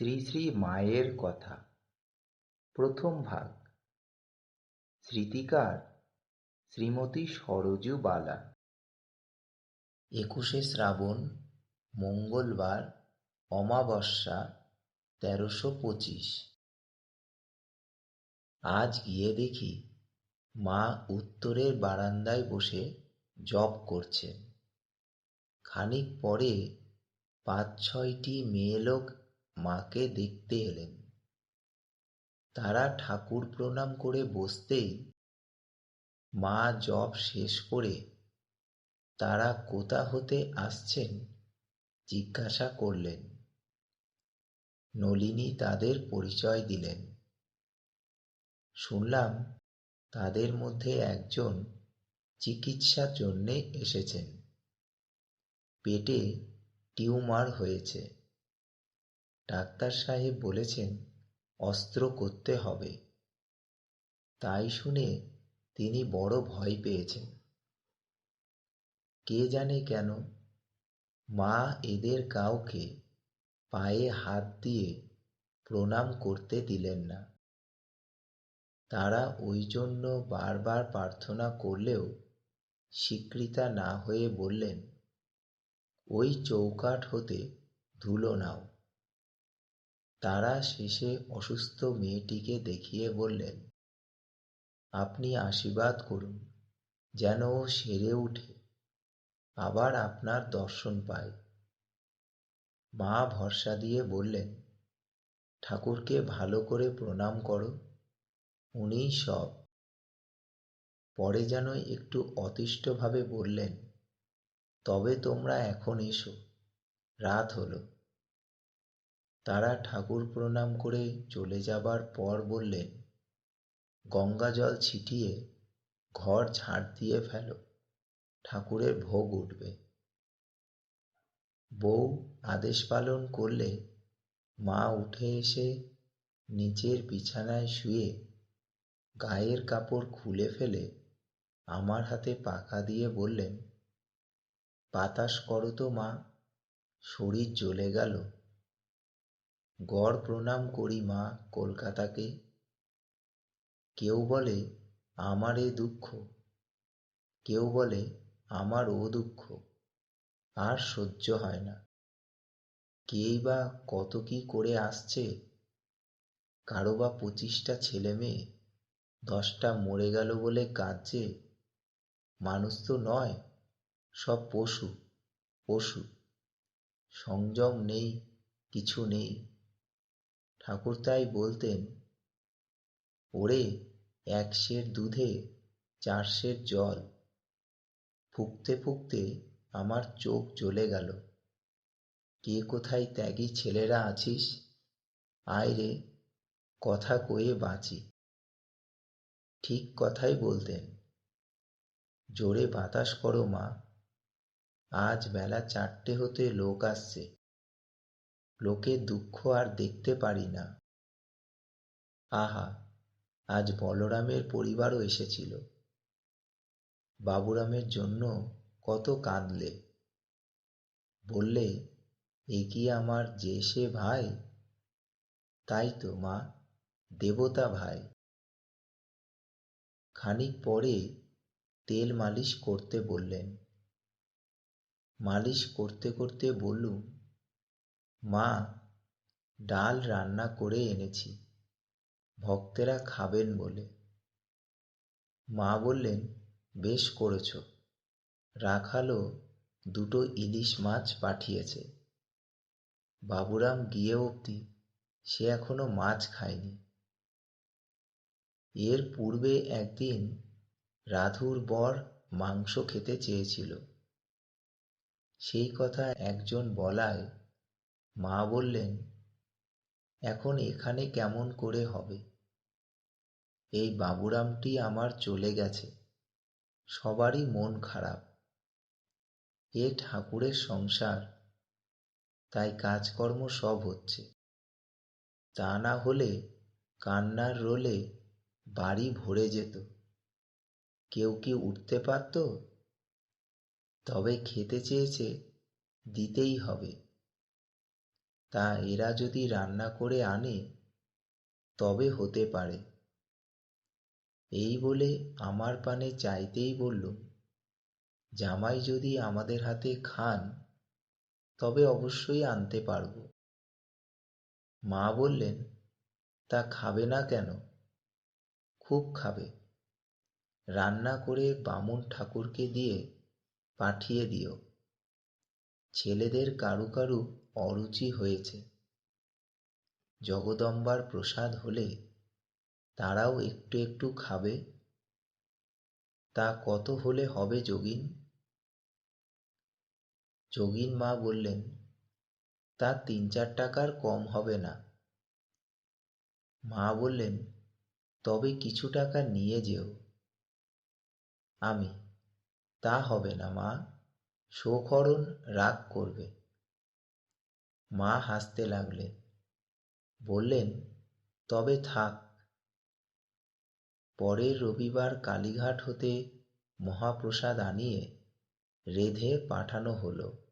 শ্রী শ্রী মায়ের কথা। প্রথম ভাগ। স্মৃতিকার শ্রীমতী সরজু বালা। একুশে শ্রাবণ, মঙ্গলবার, অমাবস্যা, তেরোশো পঁচিশ। আজ গিয়ে দেখি মা উত্তরের বারান্দায় বসে জপ করছেন। খানিক পরে পাঁচ ছয়টি মেয়ে লোক মাকে দেখতে এলেন। তারা ঠাকুর প্রণাম করে বসতেই মা জপ শেষ করে তারা কোথা হতে আসছেন জিজ্ঞাসা করলেন। নলিনী তাদের পরিচয় দিলেন। শুনলাম তাদের মধ্যে একজন চিকিৎসার জন্যে এসেছেন। পেটে টিউমার হয়েছে। ডাক্তার সাহেব বলেছেন, অস্ত্র করতে হবে। তাই শুনে তিনি বড় ভয় পেয়েছেন। কে জানে কেন মা এদের কাউকে পায়ে হাত দিয়ে প্রণাম করতে দিলেন না। তারা ওই জন্য বারবার প্রার্থনা করলেও স্বীকৃতা না হয়ে বললেন, ওই চৌকাঠ হতে ধুলো নাও। তারা শেষে অসুস্থ মেয়েটিকে দেখিয়ে বললেন, আপনি আশীর্বাদ করুন, যেন ও সেরে উঠে। আবার আপনার দর্শন পায় মা ভরসা দিয়ে বললেন, ঠাকুরকে ভালো করে প্রণাম করো, উনিই সব। পরে যেন একটু অতিষ্ঠভাবে বললেন, তবে তোমরা এখন এসো, রাত হলো। তারা ঠাকুর প্রণাম করে চলে যাবার পর বললেন গঙ্গা জল ছিটিয়ে ঘর ঝাড় দিয়ে ফেলো, ঠাকুরের ভোগ উঠবে। বউ আদেশ পালন করলে মা উঠে এসে নিচের বিছানায় শুয়ে গায়ের কাপড় খুলে ফেলে আমার হাতে পাখা দিয়ে বললেন, বাতাস করো তো মা, শরীর জ্বলে গেল। গড় প্রণাম করি মা কলকাতাকে। কেউ বলে, আমার এ দুঃখ। কেউ বলে, আমার ও দুঃখ। আর সহ্য হয় না। কেই বা কত কি করে আসছে? কারও বা পঁচিশটা ছেলে মেয়ে, দশটা মরে গেল বলে কাঁদছে? মানুষ তো নয়, সব পশু পশু। সংযম নেই, কিছু নেই। ঠাকুর তাই বলতেন, ওরে, এক সের দুধে চার সের জল। ফুঁকতে ফুঁকতে আমার চোখ জ্বলে গেল। কে কোথায় ত্যাগী ছেলেরা আছিস? আয় রে, কথা কয়ে বাঁচি। ঠিক কথাই বলতেন, জোরে বাতাস করো মা, আজ বেলা চারটে হতে লোক আসছে। লোকের দুঃখ আর দেখতে পারি না। আহা, আজ বলরামের পরিবারও এসেছিল। বাবুরামের জন্য কত কাঁদলে। বললে, এ কি আমার যে সে ভাই? তাই তো, মা, দেবতা ভাই। খানিক পরে তেল মালিশ করতে বললেন। মালিশ করতে করতে বললুম মা, ডাল রান্না করে এনেছি। ভক্তেরা খাবেন বলে। মা বললেন, বেশ করেছ। রাখালো দুটো ইলিশ মাছ পাঠিয়েছে। বাবুরাম গিয়ে অবধি সে এখনও মাছ খায়নি। এর পূর্বে একদিন রাধুর বর মাংস খেতে চেয়েছিল। সেই কথা একজন বলায় মা বললেন, এখন এখানে কেমন করে হবে? এই বাবুরামটি আমার চলে গেছে। সবারই মন খারাপ। এ ঠাকুরের সংসার। তাই কাজকর্ম সব হচ্ছে। তা না হলে কান্নার রোলে বাড়ি ভরে যেত। কেউ কি উঠতে পারত? তবে খেতে চেয়েছে, দিতেই হবে। তা এরা যদি রান্না করে আনে, তবে হতে পারে। এই বলে আমার পানে চাইতেই বললুম জামাই যদি আমাদের হাতে খান, তবে অবশ্যই আনতে পারব। মা বললেন, তা খাবে না কেন? খুব খাবে। রান্না করে বামুন ঠাকুরকে দিয়ে পাঠিয়ে দিও। ছেলেদের কারু কারু অরুচি হয়েছে। জগদম্বার প্রসাদ হলে তারাও একটু একটু খাবে। তা কত হলে হবে যোগিন? যোগিন মা বললেন, তা তিন চার টাকার কম হবে না। মা বললেন, তবে কিছু টাকা নিয়ে যেও। আমি, তা হবে না মা, শোকরণ রাগ করবে। মা হাসতে লাগলেন বললেন, তবে থাক। পরের রবিবার কালীঘাট হতে মহাপ্রসাদ আনিয়ে রেঁধে পাঠানো হলো।